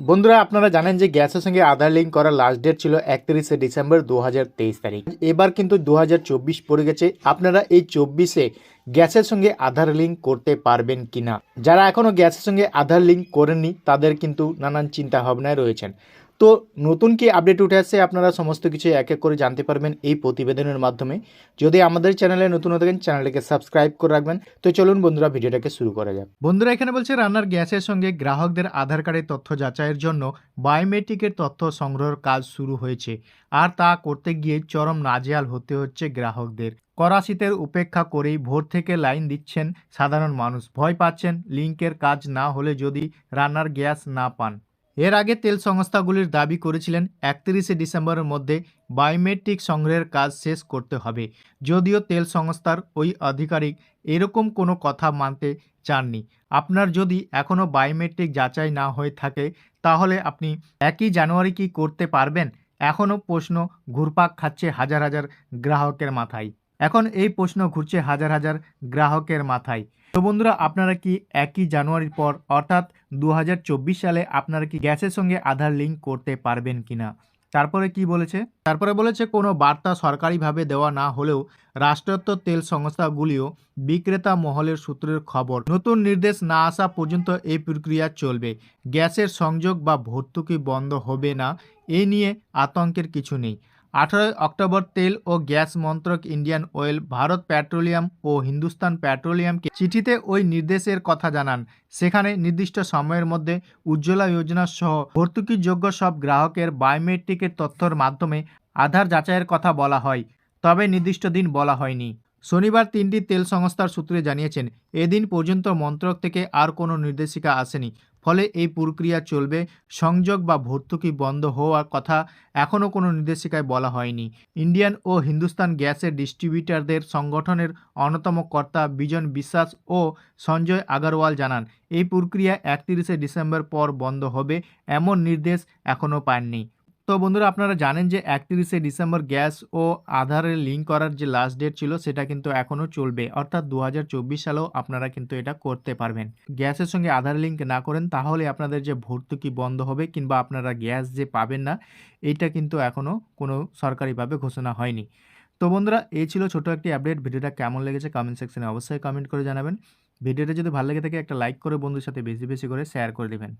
বন্ধুরা, আপনারা জানেন যে গ্যাসের সঙ্গে আধার লিঙ্ক করার লাস্ট ডেট ছিল একত্রিশে ডিসেম্বর দু হাজার তেইশ তারিখ। এবার কিন্তু দু পড়ে গেছে। আপনারা এই চব্বিশে গ্যাসের সঙ্গে আধার লিঙ্ক করতে পারবেন কিনা? যারা এখনও গ্যাসের সঙ্গে আধার লিঙ্ক করেননি, তাদের কিন্তু নানান চিন্তা ভাবনায় রয়েছেন। তো নতুন কি আপডেট উঠে আসছে আপনারা সমস্ত কিছু এক এক করে জানতে পারবেন এই প্রতিবেদনের মাধ্যমে। যদি আমাদের চ্যানেলে নতুন হয়ে থাকেন চ্যানেলটিকে সাবস্ক্রাইব করে রাখবেন। তো চলুন বন্ধুরা, ভিডিওটাকে শুরু করা যাক। বন্ধুরা, এখানে বলছে, রান্নার গ্যাসের সঙ্গে গ্রাহকদের আধার কার্ডের তথ্য যাচাইয়ের জন্য বায়োমেট্রিকের তথ্য সংগ্রহের কাজ শুরু হয়েছে। আর তা করতে গিয়ে চরম নাজেহাল হতে হচ্ছে গ্রাহকদের। কড়া শীতের উপেক্ষা করেই ভোর থেকে লাইন দিচ্ছেন সাধারণ মানুষ। ভয় পাচ্ছেন লিঙ্কের কাজ না হলে যদি রান্নার গ্যাস না পান। এর আগে তেল সংস্থাগুলির দাবি করেছিলেন, একত্রিশে ডিসেম্বরের মধ্যে বায়োমেট্রিক সংগ্রহের কাজ শেষ করতে হবে। যদিও তেল সংস্থার ওই আধিকারিক এরকম কোনো কথা মানতে চাননি। আপনার যদি এখনও বায়োমেট্রিক যাচাই না হয়ে থাকে, তাহলে আপনি একই জানুয়ারি কি করতে পারবেন? এখনও প্রশ্ন ঘুরপাক খাচ্ছে হাজার হাজার গ্রাহকের মাথায়। এখন এই প্রশ্ন ঘুরছে হাজার হাজার গ্রাহকের মাথায়। তো বন্ধুরা, আপনারা কি একই জানুয়ারির পর, অর্থাৎ দু হাজার চব্বিশ সালে আপনারা কি গ্যাসের সঙ্গে আধার লিঙ্ক করতে পারবেন কিনা? তারপরে কি বলেছে? তারপরে বলেছে, কোনো বার্তা সরকারিভাবে দেওয়া না হলেও রাষ্ট্রায়ত্ত তেল সংস্থাগুলিও বিক্রেতা মহলের সূত্রের খবর। নতুন নির্দেশ না আসা পর্যন্ত এই প্রক্রিয়া চলবে। গ্যাসের সংযোগ বা ভর্তুকি বন্ধ হবে না, এ নিয়ে আতঙ্কের কিছু নেই। আঠারোই অক্টোবর তেল ও গ্যাস মন্ত্রক ইন্ডিয়ান অয়েল ভারত পেট্রোলিয়াম ও হিন্দুস্তান পেট্রোলিয়ামকে চিঠিতে ওই নির্দেশের কথা জানান। সেখানে নির্দিষ্ট সময়ের মধ্যে উজ্জ্বলা যোজনা সহ ভর্তুকিযোগ্য সব গ্রাহকের বায়োমেট্রিকের তথ্যর মাধ্যমে আধার যাচাইয়ের কথা বলা হয়, তবে নির্দিষ্ট দিন বলা হয়নি। শনিবার তিনটি তেল সংস্থার সূত্রে জানিয়েছেন, এদিন পর্যন্ত মন্ত্রক থেকে আর কোনো নির্দেশিকা আসেনি। ফলে এই প্রক্রিয়া চলবে, সংযোগ বা ভর্তুকি বন্ধ হওয়ার কথা এখনও কোনো নির্দেশিকায় বলা হয়নি। ইন্ডিয়ান ও হিন্দুস্তান গ্যাসের ডিস্ট্রিবিউটারদের সংগঠনের অন্যতম কর্তা বিজন বিশ্বাস ও সঞ্জয় আগরওয়াল জানান, এই প্রক্রিয়া একত্রিশে ডিসেম্বর পর বন্ধ হবে এমন নির্দেশ এখনও পাননি। তো বন্ধুরা, আপনারা জানেন যে একত্রিশে ডিসেম্বর গ্যাস ও আধারের লিঙ্ক করার যে লাস্ট ডেট ছিল, সেটা কিন্তু এখনও চলবে। অর্থাৎ দু হাজার চব্বিশ সালেও আপনারা কিন্তু এটা করতে পারবেন। গ্যাসের সঙ্গে আধার লিঙ্ক না করেন, তাহলে আপনাদের যে ভর্তুকি বন্ধ হবে কিংবা আপনারা গ্যাস যে পাবেন না, এইটা কিন্তু এখনও কোনো সরকারিভাবে ঘোষণা হয়নি। তো বন্ধুরা, এই ছিল ছোটো একটি আপডেট ভিডিওটা কেমন লেগেছে কমেন্ট সেকশনে অবশ্যই কমেন্ট করে জানাবেন। ভিডিওটা যদি ভালো লেগে থাকে, একটা লাইক করে বন্ধুর সাথে বেশি বেশি করে শেয়ার করে দেবেন।